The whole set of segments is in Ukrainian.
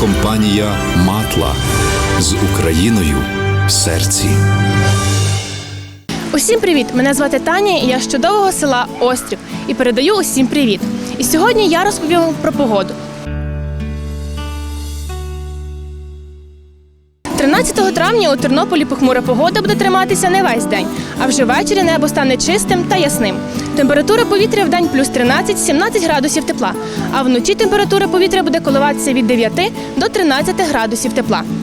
компанія Матла з Україною в серці. Усім привіт! Мене звати Таня, і я з чудового села Острів і передаю усім привіт. І сьогодні я розповім про погоду. 13 травня у Тернополі похмура погода буде триматися не весь день, а вже ввечері небо стане чистим та ясним. Температура повітря в день плюс 13-17 градусів тепла, а вночі температура повітря буде коливатися від 9 до 13 градусів тепла. –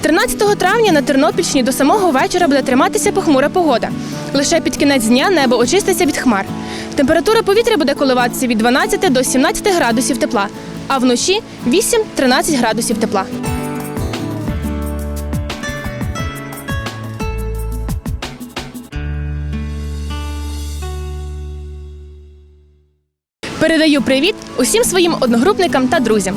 13 травня на Тернопільщині до самого вечора буде триматися похмура погода. Лише під кінець дня небо очиститься від хмар. Температура повітря буде коливатися від 12 до 17 градусів тепла, а вночі 8-13 градусів тепла. Передаю привіт усім своїм одногрупникам та друзям.